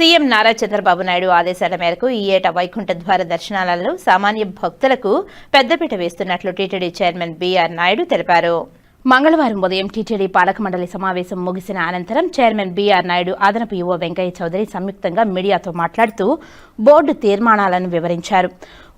CM Nara Chandrababu Naidu ఆదేశాల మేరకు ఈ ఏటా వైకుంఠ ద్వార దర్శనాలలో సామాన్య భక్తులకు పెద్దపీట వేస్తున్నట్లు టీటీడీ చైర్మన్ బీఆర్ నాయుడు తెలిపారు. మంగళవారం ఉదయం టీటీడీ పాలక మండలి సమావేశం ముగిసిన అనంతరం చైర్మన్ బీఆర్ నాయుడు అదనపు యువ వెంకయ్య చౌదరి సంయుక్తంగా మీడియాతో మాట్లాడుతూ బోర్డు తీర్మానాలను వివరించారు.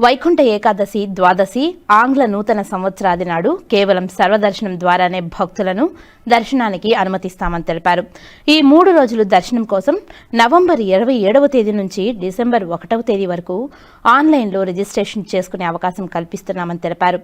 వైకుంఠ ఏకాదశి ద్వాదశి ఆంగ్ల నూతన సంవత్సరాది నాడు కేవలం సర్వదర్శనం ద్వారానే భక్తులను దర్శనానికి అనుమతిస్తామని తెలిపారు. ఈ మూడు రోజులు దర్శనం కోసం నవంబర్ ఇరవై ఏడవ తేదీ నుంచి డిసెంబర్ ఒకటవ తేదీ వరకు ఆన్లైన్లో రిజిస్ట్రేషన్ చేసుకునే అవకాశం కల్పిస్తున్నామని తెలిపారు.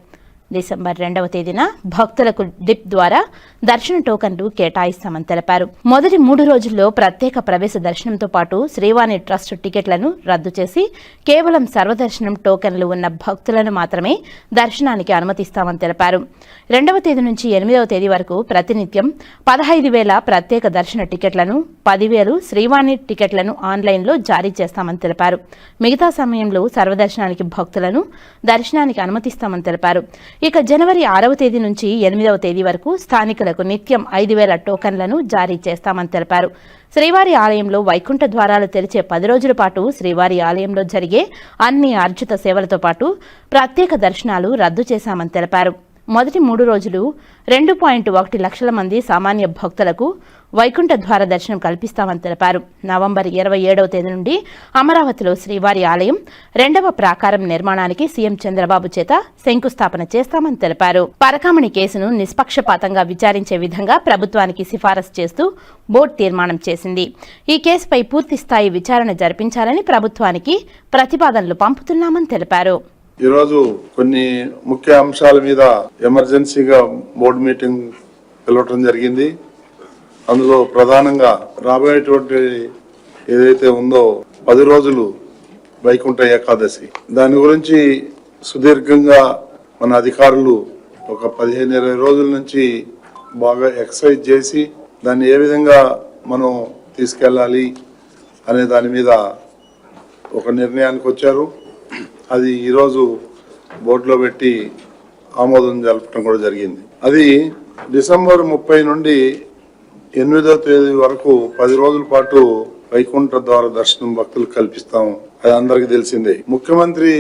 డిసెంబర్ రెండవ తేదీన భక్తులకు డిప్ ద్వారా దర్శన టోకన్లు కేటాయిస్తామని తెలిపారు. మొదటి మూడు రోజుల్లో ప్రత్యేక ప్రవేశ దర్శనంతో పాటు శ్రీవాణి ట్రస్ట్ టికెట్లను రద్దు చేసి కేవలం సర్వదర్శనం టోకన్లు ఉన్న భక్తులను మాత్రమే దర్శనానికి అనుమతిస్తామని తెలిపారు. రెండవ తేదీ నుంచి ఎనిమిదవ తేదీ వరకు ప్రతినిత్యం పదహైదు వేల ప్రత్యేక దర్శన టికెట్లను పదివేలు శ్రీవాణి టికెట్లను ఆన్లైన్లో జారీ చేస్తామని తెలిపారు. మిగతా సమయంలో సర్వదర్శనానికి భక్తులను దర్శనానికి అనుమతిస్తామని తెలిపారు. ఇక జనవరి ఆరవ తేదీ నుంచి ఎనిమిదవ తేదీ వరకు స్థానికులకు నిత్యం ఐదు వేల టోకన్లను జారీ చేస్తామని తెలిపారు. శ్రీవారి ఆలయంలో వైకుంఠ ద్వారాలు తెరిచే పది రోజుల పాటు శ్రీవారి ఆలయంలో జరిగే అన్ని అర్జిత సేవలతో పాటు ప్రత్యేక దర్శనాలు రద్దు చేశామని తెలిపారు. మొదటి మూడు రోజులు రెండు పాయింట్ ఒకటి లక్షల మంది సామాన్య భక్తులకు వైకుంఠ ద్వార దర్శనం కల్పిస్తామని తెలిపారు. నవంబర్ ఇరవై ఏడవ తేదీ నుండి అమరావతిలో శ్రీవారి ఆలయం రెండవ ప్రాకారం నిర్మాణానికి సీఎం చంద్రబాబు చేత శంకుస్థాపన చేస్తామని తెలిపారు. పరకామణి కేసును నిష్పక్షపాతంగా విచారించే విధంగా ప్రభుత్వానికి సిఫారసు చేస్తూ బోర్డు తీర్మానం చేసింది. ఈ కేసుపై పూర్తి స్థాయి విచారణ జరిపించాలని ప్రభుత్వానికి ప్రతిపాదనలు పంపుతున్నామని తెలిపారు. ఈరోజు కొన్ని ముఖ్య అంశాల మీద ఎమర్జెన్సీగా బోర్డు మీటింగ్ పిలవటం జరిగింది. అందులో ప్రధానంగా రాబోయేటువంటి ఏదైతే ఉందో పది రోజులు వైకుంఠ ఏకాదశి. దాని గురించి సుదీర్ఘంగా మన అధికారులు ఒక పదిహేను ఇరవై రోజుల నుంచి బాగా ఎక్సర్సైజ్ చేసి దాన్ని ఏ విధంగా మనం తీసుకెళ్ళాలి అనే దాని మీద ఒక నిర్ణయానికి వచ్చారు. అది ఈరోజు బోర్డులో పెట్టి ఆమోదం జరపడం కూడా జరిగింది. అది డిసెంబర్ ముప్పై నుండి ఎనిమిదో తేదీ వరకు పది రోజుల పాటు వైకుంఠ ద్వార దర్శనం భక్తులకు కల్పిస్తాం. అది అందరికీ తెలిసిందే. ముఖ్యమంత్రి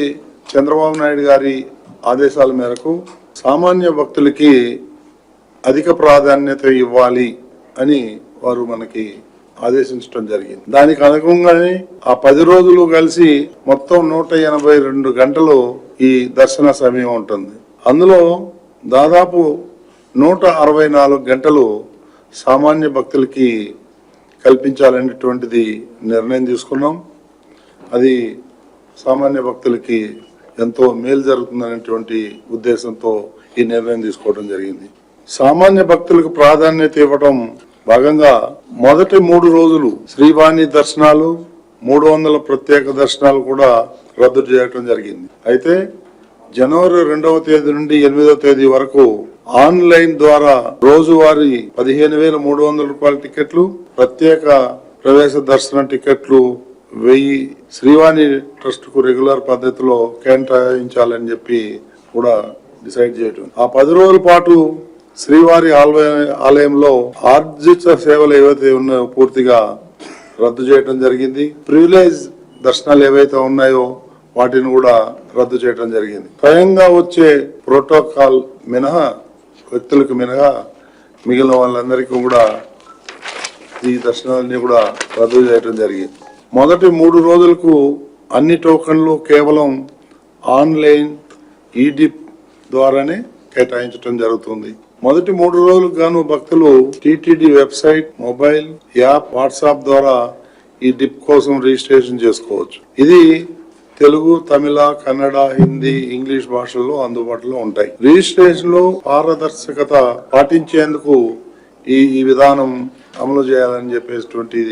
చంద్రబాబు నాయుడు గారి ఆదేశాల మేరకు సామాన్య భక్తులకి అధిక ప్రాధాన్యత ఇవ్వాలి అని వారు మనకి ఆదేశించడం జరిగింది. దానికి అనుగుణంగానే ఆ పది రోజులు కలిసి మొత్తం నూట ఎనభై రెండు గంటలు ఈ దర్శన సమయం ఉంటుంది. అందులో దాదాపు నూట అరవై నాలుగు గంటలు సామాన్య భక్తులకి కల్పించాలనేటువంటిది నిర్ణయం తీసుకున్నాం. అది సామాన్య భక్తులకి ఎంతో మేలు జరుగుతుందనేటువంటి ఉద్దేశంతో ఈ నిర్ణయం తీసుకోవడం జరిగింది. సామాన్య భక్తులకు ప్రాధాన్యత ఇవ్వడం భాగంగా మొదటి మూడు రోజులు శ్రీవాణి దర్శనాలు మూడు వందల ప్రత్యేక దర్శనాలు కూడా రద్దు చేయడం జరిగింది. అయితే జనవరి రెండవ తేదీ నుండి ఎనిమిదవ తేదీ వరకు ఆన్లైన్ ద్వారా రోజువారీ పదిహేను వేల మూడు వందల రూపాయల టికెట్లు ప్రత్యేక ప్రవేశ దర్శన టికెట్లు వెయ్యి శ్రీవాణి ట్రస్ట్కు రెగ్యులర్ పద్ధతిలో కేటాయించాలని చెప్పి కూడా డిసైడ్ చేయటం. ఆ పది రోజుల పాటు శ్రీవారి ఆలయ- ఆలయంలో ఆర్జిత సేవలు ఏవైతే ఉన్నాయో పూర్తిగా రద్దు చేయటం జరిగింది. ప్రివిలేజ్ దర్శనాలు ఏవైతే ఉన్నాయో వాటిని కూడా రద్దు చేయడం జరిగింది. స్వయంగా వచ్చే ప్రోటోకాల్ మినహా వ్యక్తులకు మినహా మిగిలిన వాళ్ళందరికీ కూడా ఈ దర్శనాలన్నీ కూడా రద్దు చేయడం జరిగింది. మొదటి మూడు రోజులకు అన్ని టోకన్లు కేవలం ఆన్లైన్ ఈడిప్ ద్వారానే కేటాయించడం జరుగుతుంది. మొదటి మూడు రోజులకు గాను భక్తులు TTD website mobile app WhatsApp ద్వారా ఈ డిప్ కోసం రిజిస్ట్రేషన్ చేసుకోవచ్చు. ఇది తెలుగు తమిళ కన్నడ హిందీ ఇంగ్లీష్ భాషల్లో అందుబాటులో ఉంటాయి. రిజిస్ట్రేషన్లో పారదర్శకత పాటించేందుకు ఈ ఈ విధానం అమలు చేయాలని చెప్పేటువంటి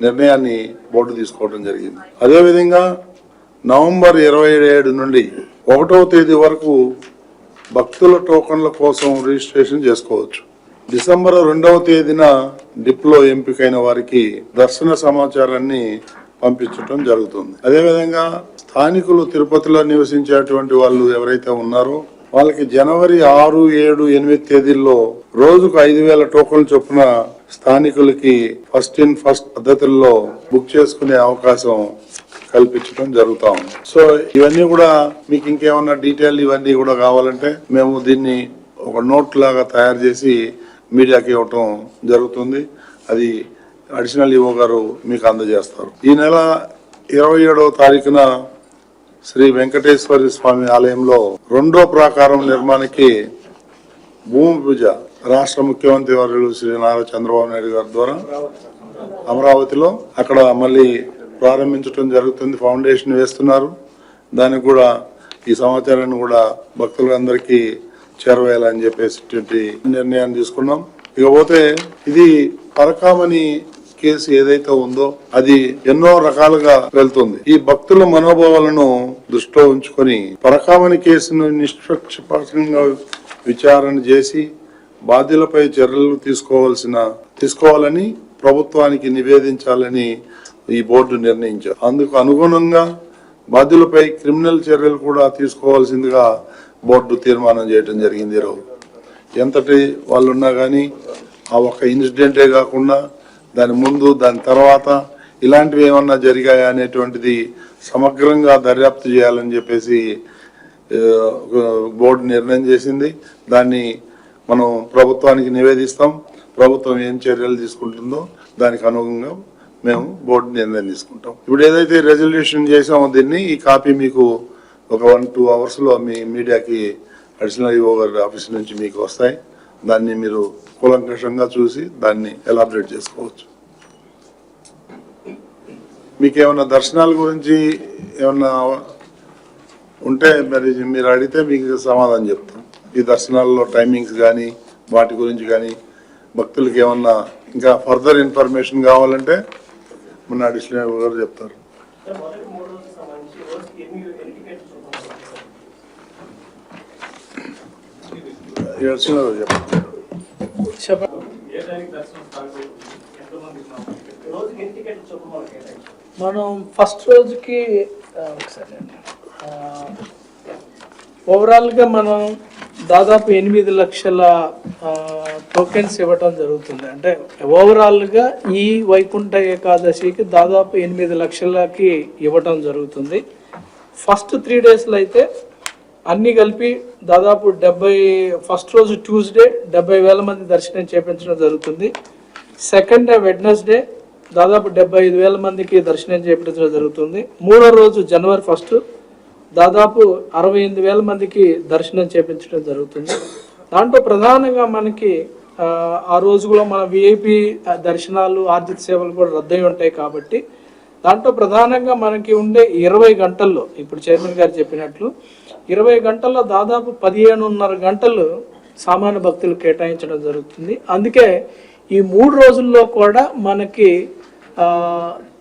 నిర్ణయాన్ని బోర్డు తీసుకోవడం జరిగింది. అదేవిధంగా నవంబర్ ఇరవై ఏడు నుండి ఒకటవ తేదీ వరకు భక్తుల టోకన్ల కోసం రిజిస్ట్రేషన్ చేసుకోవచ్చు. డిసెంబర్ రెండవ తేదీన డిప్లో ఎంపికైన వారికి దర్శన సమాచారాన్ని పంపించడం జరుగుతుంది. అదేవిధంగా స్థానికులు తిరుపతిలో నివసించేటువంటి వాళ్ళు ఎవరైతే ఉన్నారో వాళ్ళకి జనవరి ఆరు ఏడు ఎనిమిది తేదీల్లో రోజుకు ఐదు వేల టోకన్లు చొప్పున స్థానికులకి ఫస్ట్ ఇన్ ఫస్ట్ పద్ధతుల్లో బుక్ చేసుకునే అవకాశం కల్పించడం జరుగుతా ఉంది. సో ఇవన్నీ కూడా మీకు ఇంకేమన్నా డీటెయిల్ ఇవన్నీ కూడా కావాలంటే మేము దీన్ని ఒక నోట్ లాగా తయారు చేసి మీడియాకి ఇవ్వటం జరుగుతుంది. అది అడిషనల్ ఈఓ గారు మీకు అందజేస్తారు. ఈ నెల ఇరవై ఏడవ తారీఖున శ్రీ వెంకటేశ్వర స్వామి ఆలయంలో రెండో ప్రాకారం నిర్మాణానికి భూమి పూజ రాష్ట్ర ముఖ్యమంత్రి వర్యులు శ్రీ నారా చంద్రబాబు నాయుడు గారి ద్వారా అమరావతిలో అక్కడ మళ్ళీ ప్రారంభించడం జరుగుతుంది. ఫౌండేషన్ వేస్తున్నారు. దానికి కూడా ఈ సమాచారాన్ని కూడా భక్తులందరికీ చేరవేయాలని చెప్పేసి నిర్ణయాన్ని తీసుకున్నాం. ఇకపోతే ఇది పరకామణి కేసు ఏదైతే ఉందో అది ఎన్నో రకాలుగా వెళ్తుంది. ఈ భక్తుల మనోభావాలను దృష్టిలో ఉంచుకొని పరకామణి కేసును నిష్పక్షపాతంగా విచారణ చేసి బాధ్యులపై చర్యలు తీసుకోవాల్సిన తీసుకోవాలని ప్రభుత్వానికి నివేదించాలని ఈ బోర్డు నిర్ణయించారు. అందుకు అనుగుణంగా బాధ్యులపై క్రిమినల్ చర్యలు కూడా తీసుకోవాల్సిందిగా బోర్డు తీర్మానం చేయడం జరిగింది ఈరోజు ఎంతటి వాళ్ళు ఉన్నా కానీ ఆ ఒక్క ఇన్సిడెంటే కాకుండా దాని ముందు దాని తర్వాత ఇలాంటివి ఏమన్నా జరిగాయా అనేటువంటిది సమగ్రంగా దర్యాప్తు చేయాలని చెప్పేసి బోర్డు నిర్ణయం చేసింది. దాన్ని మనం ప్రభుత్వానికి నివేదిస్తాం. ప్రభుత్వం ఏం చర్యలు తీసుకుంటుందో దానికి అనుగుణంగా మేము బోర్డు నిర్ణయం తీసుకుంటాం. ఇప్పుడు ఏదైతే రెజల్యూషన్ చేసామో దీన్ని ఈ కాపీ మీకు ఒక వన్ టూ అవర్స్లో మీ మీడియాకి అడిషనల్ ఈఓ గారి ఆఫీస్ నుంచి మీకు వస్తాయి. దాన్ని మీరు కూలంకషంగా చూసి దాన్ని ఎలాబరేట్ చేసుకోవచ్చు. మీకు ఏమైనా దర్శనాల గురించి ఏమన్నా ఉంటే మరి మీరు అడిగితే మీకు సమాధానం చెప్తాం. ఈ దర్శనాల్లో టైమింగ్స్ కానీ వాటి గురించి కానీ భక్తులకి ఏమన్నా ఇంకా ఫర్దర్ ఇన్ఫర్మేషన్ కావాలంటే మన అడిషనల్ గారు చెప్తారు. చెప్తారు మనం ఫస్ట్ రోజుకి ఒకసారి ఓవరాల్గా మనం దాదాపు ఎనిమిది లక్షల టోకెన్స్ ఇవ్వటం జరుగుతుంది. అంటే ఓవరాల్గా ఈ వైకుంఠ ఏకాదశికి దాదాపు ఎనిమిది లక్షలకి ఇవ్వటం జరుగుతుంది. ఫస్ట్ త్రీ డేస్లో అయితే అన్నీ కలిపి దాదాపు డెబ్బై ఫస్ట్ రోజు ట్యూస్డే డెబ్బై వేల మంది దర్శనం చేపించడం జరుగుతుంది. సెకండ్ డే వెడ్నెస్డే దాదాపు డెబ్బై ఐదు వేల మందికి దర్శనం చేపించడం జరుగుతుంది. మూడో రోజు జనవరి ఫస్ట్ దాదాపు అరవై ఎనిమిది వేల మందికి దర్శనం చేపించడం జరుగుతుంది. దాంట్లో ప్రధానంగా మనకి ఆ, ఆ రోజు కూడా మన విఐపి దర్శనాలు ఆర్థిక సేవలు కూడా రద్దయి ఉంటాయి కాబట్టి దాంట్లో ప్రధానంగా మనకి ఉండే ఇరవై గంటల్లో ఇప్పుడు చైర్మన్ గారు చెప్పినట్లు ఇరవై గంటల్లో దాదాపు పదిహేనున్నర గంటలు సామాన్య భక్తులు కేటాయించడం జరుగుతుంది. అందుకే ఈ మూడు రోజుల్లో కూడా మనకి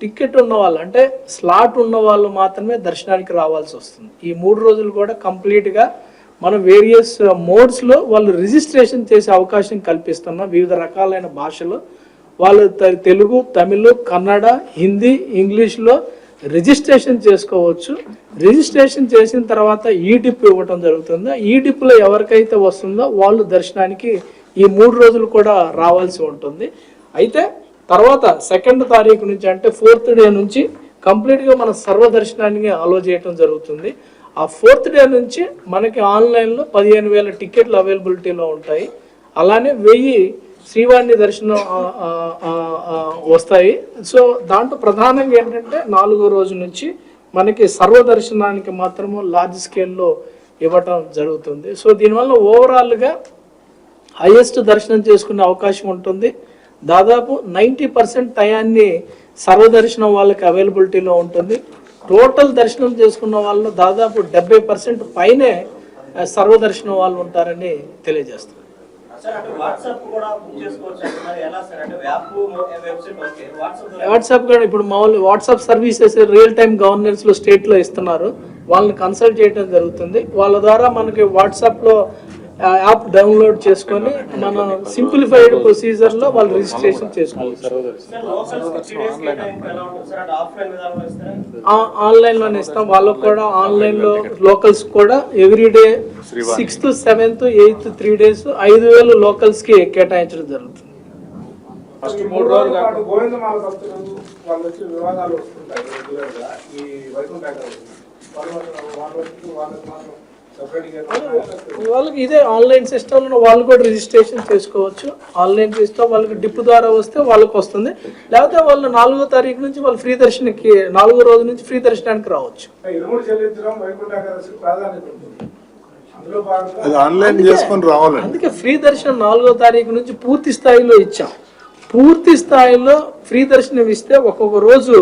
టికెట్ ఉన్న వాళ్ళు అంటే స్లాట్ ఉన్న వాళ్ళు మాత్రమే దర్శనానికి రావాల్సి వస్తుంది. ఈ మూడు రోజులు కూడా కంప్లీట్గా మనం వేరియస్ మోడ్స్లో వాళ్ళు రిజిస్ట్రేషన్ చేసే అవకాశం కల్పిస్తున్నాం వివిధ రకాలైన భాషలు వాళ్ళు తెలుగు తమిళ్ కన్నడ హిందీ ఇంగ్లీష్లో రిజిస్ట్రేషన్ చేసుకోవచ్చు. రిజిస్ట్రేషన్ చేసిన తర్వాత ఈ డిప్ ఇవ్వటం జరుగుతుంది. ఈ డిప్లో ఎవరికైతే వస్తుందో వాళ్ళు దర్శనానికి ఈ మూడు రోజులు కూడా రావాల్సి ఉంటుంది. అయితే తర్వాత సెకండ్ తారీఖు నుంచి అంటే ఫోర్త్ డే నుంచి కంప్లీట్గా మన సర్వదర్శనానికి అలో చేయటం జరుగుతుంది. ఆ ఫోర్త్ డే నుంచి మనకి ఆన్లైన్లో పదిహేను వేల టికెట్లు అవైలబిలిటీలో ఉంటాయి. అలానే వెయ్యి శ్రీవారిని దర్శనం వస్తాయి. సో దాంట్లో ప్రధానంగా ఏంటంటే నాలుగో రోజు నుంచి మనకి సర్వ దర్శనానికి మాత్రము లార్జ్ స్కేల్లో ఇవ్వటం జరుగుతుంది. సో దీనివల్ల ఓవరాల్గా హైయెస్ట్ దర్శనం చేసుకునే అవకాశం ఉంటుంది. దాదాపు నైంటీ పర్సెంట్ టయాన్ని సర్వదర్శనం వాళ్ళకి అవైలబిలిటీలో ఉంటుంది. టోటల్ దర్శనం చేసుకున్న వాళ్ళు దాదాపు డెబ్బై పర్సెంట్ పైనే సర్వదర్శనం వాళ్ళు ఉంటారని తెలియజేస్తారు వాట్సాప్ కూడా ఇప్పుడు మామూలు వాట్సాప్ సర్వీసెస్ రియల్ టైమ్ గవర్నెన్స్లో స్టేట్లో ఇస్తున్నారు. వాళ్ళని కన్సల్ట్ చేయడం జరుగుతుంది. వాళ్ళ ద్వారా మనకి వాట్సాప్లో యాప్ డౌన్లోడ్ చేసుకొని మన సింప్లిఫైడ్ ప్రొసీజర్లో వాళ్ళు రిజిస్ట్రేషన్ చేసుకోవచ్చు ఆన్లైన్లోనే ఇస్తాం. వాళ్ళకు కూడా ఆన్లైన్లో లోకల్స్ కూడా every day sixth seventh eighth three days ఐదు వేలు లోకల్స్కి కేటాయించడం జరుగుతుంది. ఫస్ట్ మూడు రోజులు గోవిందమాల భక్తులు వాళ్ళు వచ్చి వివాదాలు వస్తుంటాయి రెగ్యులర్గా. ఈ వైకుంఠ వాళ్ళకి ఇదే ఆన్లైన్ సిస్టమ్లో వాళ్ళు కూడా రిజిస్ట్రేషన్ చేసుకోవచ్చు. ఆన్లైన్ సిస్టమ్ వాళ్ళకి డిప్ ద్వారా వస్తే వాళ్ళకి వస్తుంది. లేకపోతే వాళ్ళు నాలుగో తారీఖు నుంచి వాళ్ళు ఫ్రీ దర్శనకి నాలుగో రోజు నుంచి ఫ్రీ దర్శనానికి రావచ్చు. అందుకే ఫ్రీ దర్శనం నాలుగో తారీఖు నుంచి పూర్తి స్థాయిలో ఇచ్చాం. పూర్తి స్థాయిలో ఫ్రీ దర్శనం ఇస్తే ఒక్కొక్క రోజు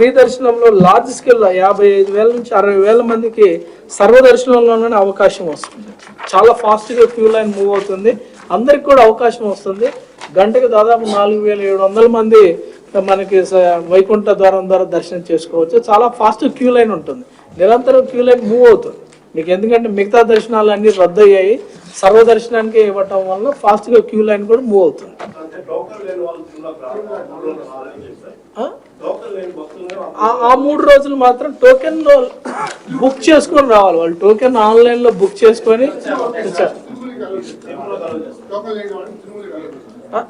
ఫ్రీ దర్శనంలో లార్జ్ స్కేల్లో యాభై ఐదు వేల నుంచి అరవై వేల మందికి సర్వదర్శనంలోనే అవకాశం వస్తుంది. చాలా ఫాస్ట్గా క్యూ లైన్ మూవ్ అవుతుంది. అందరికి కూడా అవకాశం వస్తుంది. గంటకు దాదాపు నాలుగు వేల ఏడు వందల మంది మనకి వైకుంఠ ద్వారం ద్వారా దర్శనం చేసుకోవచ్చు. చాలా ఫాస్ట్ క్యూ లైన్ ఉంటుంది. నిరంతరం క్యూ లైన్ మూవ్ అవుతుంది. మీకు ఎందుకంటే మిగతా దర్శనాలు అన్ని రద్దు అయ్యాయి. సర్వదర్శనానికి ఇవ్వటం వల్ల ఫాస్ట్గా క్యూ లైన్ కూడా మూవ్ అవుతుంది. ఆ? మూడు రోజులు మాత్రం టోకెన్లో బుక్ చేసుకొని రావాలి. వాళ్ళు టోకెన్ ఆన్లైన్లో బుక్ చేసుకొని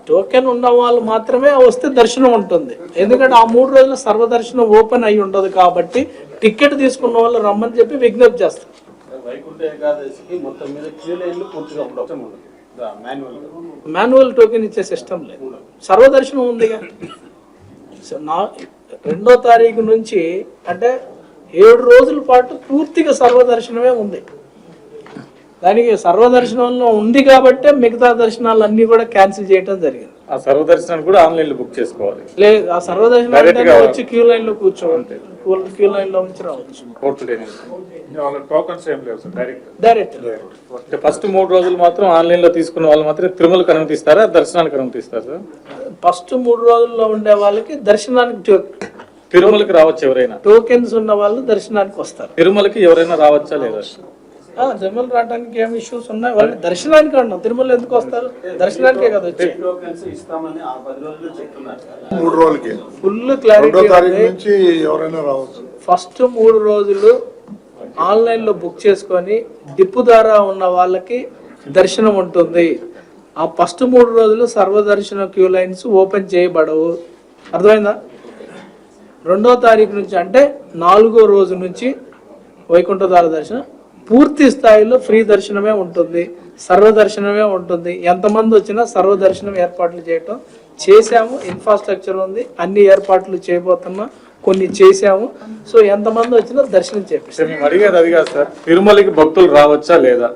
టోకెన్ ఉన్న వాళ్ళు మాత్రమే వస్తే దర్శనం ఉంటుంది. ఎందుకంటే ఆ మూడు రోజులు సర్వదర్శనం ఓపెన్ అయి ఉండదు కాబట్టి టికెట్ తీసుకున్న వాళ్ళు రమ్మని చెప్పి విజ్ఞప్తి చేస్తారు. వైకుంఠ ఏకాదశికి మొత్తం మీద క్యూ లైన్లు పూర్తిగా ఉండటం ఉండదు మాన్యువల్ మాన్యువల్ టోకెన్ ఇచ్చే సిస్టమ్ లేదు. సర్వదర్శనం ఉందిగా. సో నా రెండో తారీఖు నుంచి అంటే ఏడు రోజుల పాటు పూర్తిగా సర్వదర్శనమే ఉంది. దానికి సర్వదర్శనంలో ఉంది కాబట్టే మిగతా దర్శనాలు అన్ని కూడా క్యాన్సిల్ చేయడం జరిగింది. ఆ సర్వదర్శనాన్ని కూడా ఆన్లైన్లో బుక్ చేసుకోవాలి. లేదు ఆ సర్వదర్శనం వచ్చి క్యూ లైన్లో కూర్చోవాలి క్యూ లైన్లో నుంచి రావచ్చు. టోకన్స్ ఏం లేవు సార్ డైరెక్ట్ ఫస్ట్ మూడు రోజులు మాత్రం ఆన్లైన్లో తీసుకున్న వాళ్ళు మాత్రం తిరుమలకు అనుమతిస్తారా దర్శనానికి అనుమతిస్తారా సార్? ఫస్ట్ మూడు రోజుల్లో ఉండే వాళ్ళకి దర్శనానికి తిరుమలకి రావచ్చు ఎవరైనా? టోకెన్స్ ఉన్న వాళ్ళు దర్శనానికి వస్తారు. తిరుమలకి ఎవరైనా రావచ్చా లేదా? ఆ, తిరుమల రావడానికి ఏం ఇష్యూస్ ఉన్నాయి? వాళ్ళు దర్శనానికి అన్నాం తిరుమల ఎందుకు వస్తారు? దర్శనానికే కదా వచ్చి. టోకెన్స్ ఇస్తామని ఆ పది రోజులు చెప్తున్నారు సార్. మూడు రోజులకి. ఫుల్ క్లారిటీ నుంచి ఎవరైనా రావచ్చు. ఫస్ట్ మూడు రోజులు ఆన్లైన్లో బుక్ చేసుకొని డిప్పు ద్వారా ఉన్న వాళ్ళకి దర్శనం ఉంటుంది. ఆ ఫస్ట్ మూడు రోజులు సర్వదర్శన క్యూ లైన్స్ ఓపెన్ చేయబడవు. అర్థమైందా? రెండో తారీఖు నుంచి అంటే నాలుగో రోజు నుంచి వైకుంఠధార దర్శనం పూర్తి స్థాయిలో ఫ్రీ దర్శనమే ఉంటుంది. సర్వదర్శనమే ఉంటుంది. ఎంతమంది వచ్చినా సర్వదర్శనం ఏర్పాట్లు చేయటం చేశాము. ఇన్ఫ్రాస్ట్రక్చర్ ఉంది. అన్ని ఏర్పాట్లు చేయబోతున్నాం. కొన్ని చేశాము. సో ఎంతమంది వచ్చినా దర్శనం చేపిస్తాం. సార్ మేము అడిగేది అది కాదు సార్. తిరుమలకి భక్తులు రావచ్చా లేదా?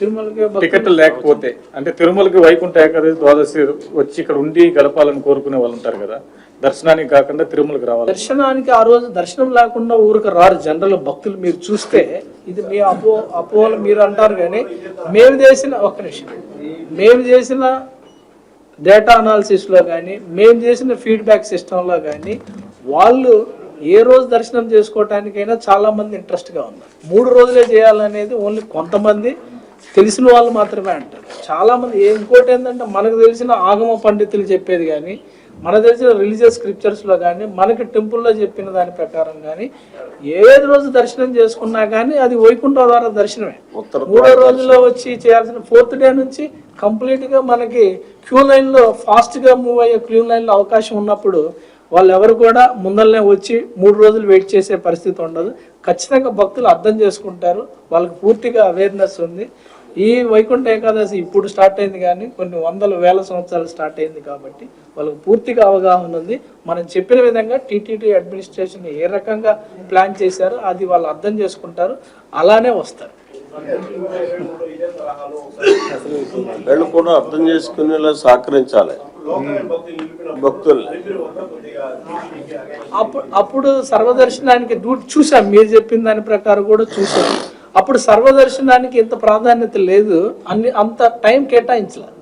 తిరుమలకి టికెట్లు లేకపోతే అంటే తిరుమలకి వైకుంఠ ఏకాదశి ద్వాదశి వచ్చి ఇక్కడ ఉండి గడపాలని కోరుకునే వాళ్ళు ఉంటారు కదా. దర్శనానికి కాకుండా తిరుమలకి రావాలి. దర్శనానికి ఆ రోజు దర్శనం లేకుండా ఊరికి రారు జనరల్ భక్తులు. మీరు చూస్తే ఇది మీ అపో అపోహలు మీరు అంటారు కానీ మేము చేసిన ఒక్క నిమిషం. మేము చేసిన డేటా అనాలిసిస్లో కానీ మేము చేసిన ఫీడ్బ్యాక్ సిస్టంలో కానీ వాళ్ళు ఏ రోజు దర్శనం చేసుకోవటానికైనా చాలా మంది ఇంట్రెస్ట్గా ఉన్నారు. మూడు రోజులే చేయాలనేది ఓన్లీ కొంతమంది తెలిసిన వాళ్ళు మాత్రమే అంటారు. చాలా మంది ఏ- ఇంకోటి ఏంటంటే మనకు తెలిసిన ఆగమ పండితులు చెప్పేది కానీ మనకు తెలిసిన రిలీజియస్ స్క్రిప్చర్స్లో కానీ మనకి టెంపుల్లో చెప్పిన దాని ప్రకారం కానీ ఏది రోజు దర్శనం చేసుకున్నా కానీ అది వైకుంఠ ద్వారా దర్శనమే. మూడో రోజుల్లో వచ్చి చేయాల్సిన ఫోర్త్ డే నుంచి కంప్లీట్గా మనకి క్యూ లైన్లో ఫాస్ట్గా మూవ్ అయ్యే క్యూ లైన్లో అవకాశం ఉన్నప్పుడు వాళ్ళు ఎవరు కూడా ముందరనే వచ్చి మూడు రోజులు వెయిట్ చేసే పరిస్థితి ఉండదు. ఖచ్చితంగా భక్తులు అర్థం చేసుకుంటారు. వాళ్ళకి పూర్తిగా అవేర్నెస్ ఉంది. ఈ వైకుంఠ ఏకాదశి ఇప్పుడు స్టార్ట్ అయింది కానీ కొన్ని వందల వేల సంవత్సరాలు స్టార్ట్ అయింది కాబట్టి వాళ్ళకి పూర్తిగా అవగాహన ఉంది. మనం చెప్పిన విధంగా టీటీడీ అడ్మినిస్ట్రేషన్ ఏ రకంగా ప్లాన్ చేశారో అది వాళ్ళు అర్థం చేసుకుంటారు. అలానే వస్తారు. వీళ్ళు కూడా అర్థం చేసుకునేలా సహకరించాలి. భక్తులు అప్పుడు అప్పుడు సర్వదర్శనానికి చూసాం మీరు చెప్పిన దాని ప్రకారం కూడా చూసాం అప్పుడు సర్వదర్శనానికి ఇంత ప్రాధాన్యత లేదు. అన్ని అంత టైం కేటాయించలేదు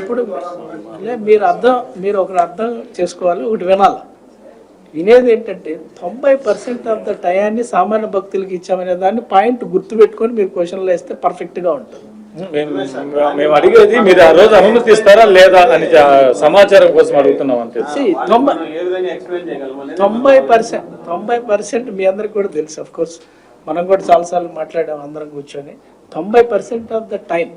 ఇప్పుడు లే, మీరు అర్థం మీరు ఒకటి అర్థం చేసుకోవాలి ఒకటి వినాలి. వినేది ఏంటంటే తొంభై పర్సెంట్ ఆఫ్ ద టయాన్ని సామాన్య భక్తులకి ఇచ్చామనే దాన్ని పాయింట్ గుర్తుపెట్టుకొని మీరు క్వశ్చన్లు వేస్తే పర్ఫెక్ట్గా ఉంటుంది. మేము అడిగేది మీరు ఆ రోజు అనుమతిస్తారా లేదా అని సమాచారం కోసం అడుగుతున్నాం అంతే. తొంభై తొంభై పర్సెంట్ తొంభై పర్సెంట్ మీ అందరికి కూడా తెలుసు అఫ్ కోర్స్ మనం కూడా చాలాసార్లు మాట్లాడాం అందరం కూర్చొని. తొంభై పర్సెంట్ ఆఫ్ ద టైం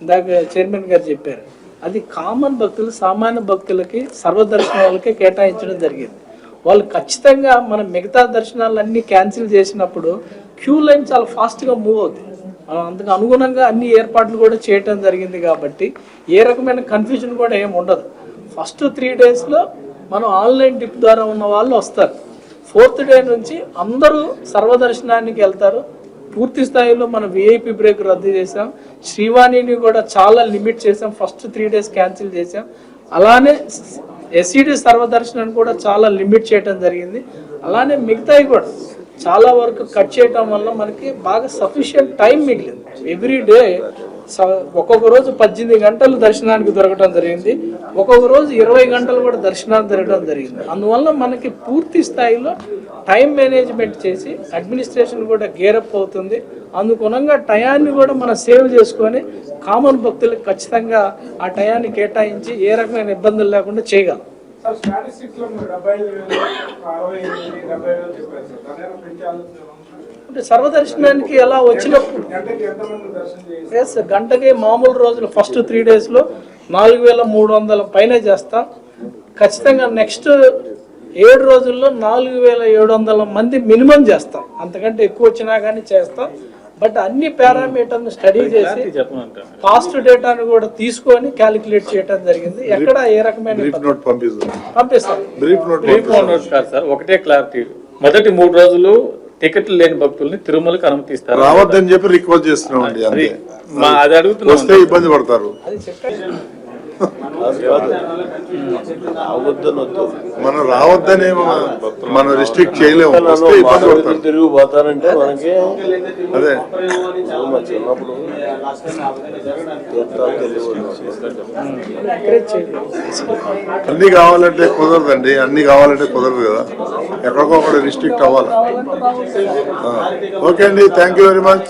ఇందాక చైర్మన్ గారు చెప్పారు. అది కామన్ భక్తులు సామాన్య భక్తులకి సర్వదర్శనాలకే కేటాయించడం జరిగింది. వాళ్ళు ఖచ్చితంగా మన మిగతా దర్శనాలన్నీ క్యాన్సిల్ చేసినప్పుడు క్యూ లైన్ చాలా ఫాస్ట్గా మూవ్ అవుతుంది మనం అందుకు అనుగుణంగా అన్ని ఏర్పాట్లు కూడా చేయటం జరిగింది కాబట్టి ఏ రకమైన కన్ఫ్యూజన్ కూడా ఏమి ఉండదు. ఫస్ట్ త్రీ డేస్లో మనం ఆన్లైన్ టిప్ ద్వారా ఉన్న వాళ్ళు వస్తారు. ఫోర్త్ డే నుంచి అందరూ సర్వదర్శనానికి వెళ్తారు. పూర్తి స్థాయిలో మనం విఐపి బ్రేక్ రద్దు చేసాం శ్రీవాణిని కూడా చాలా లిమిట్ చేసాం ఫస్ట్ త్రీ డేస్ క్యాన్సిల్ చేసాం అలానే ఎస్ఈడి సర్వదర్శనం కూడా చాలా లిమిట్ చేయడం జరిగింది. అలానే మిగతాయి కూడా చాలా వరకు కట్ చేయటం వల్ల మనకి బాగా సఫిషియంట్ టైం మిగిలింది. ఎవ్రీ డే ఒక్కొక్క రోజు పద్దెనిమిది గంటలు దర్శనానికి దొరకడం జరిగింది. ఒక్కొక్క రోజు ఇరవై గంటలు కూడా దర్శనానికి దొరకడం జరిగింది. అందువల్ల మనకి పూర్తి స్థాయిలో టైం మేనేజ్మెంట్ చేసి అడ్మినిస్ట్రేషన్ కూడా గేరప్ అవుతుంది. అందుకునంగా టయాన్ని కూడా మనం సేవ్ చేసుకొని కామన్ భక్తులకు ఖచ్చితంగా ఆ టయాన్ని కేటాయించి ఏ రకమైన ఇబ్బందులు లేకుండా చేయగలం. సార్ డెబ్బై ఐదు వేలు అరవై ఎనిమిది డెబ్బై వేలు చెప్పారు సార్. దాని అంటే సర్వదర్శనానికి ఎలా వచ్చినప్పుడు? ఎస్ గంటకి మామూలు రోజులు ఫస్ట్ త్రీ డేస్లో నాలుగు వేల మూడు వందల పైన చేస్తాం. ఖచ్చితంగా నెక్స్ట్ ఏడు రోజుల్లో నాలుగు వేల ఏడు వందల మంది మినిమం చేస్తాం. అంతకంటే ఎక్కువ వచ్చినా కానీ చేస్తాం. బట్ అన్ని పారామీటర్ని స్టడీ చేసి పాస్ట్ డేటాను కూడా తీసుకొని క్యాలిక్యులేట్ చేయడం జరిగింది. ఎక్కడ ఏ రకమైన పంపిస్తాం ఒకటే క్లారిటీ మొదటి మూడు రోజులు టికెట్లు లేని భక్తుల్ని తిరుమలకి అనుమతిస్తారు. రావద్దని చెప్పి రిక్వెస్ట్ చేస్తున్నాం అండి మా అది అడుగుతున్నాం. వస్తే ఇబ్బంది పడతారు. మనం రావద్దనే మనం రిస్ట్రిక్ట్ చేయలేము. వస్తే ఇబ్బంది పడతారు. తిరిగిపోతారంటే మనకి అదే. చిన్నప్పుడు అన్ని కావాలంటే కుదరదండి అన్ని కావాలంటే కుదరదు కదా. ఎక్కడికో ఒకటి రిస్ట్రిక్ట్ అవ్వాలి. ఓకే అండి థ్యాంక్ యూ వెరీ మచ్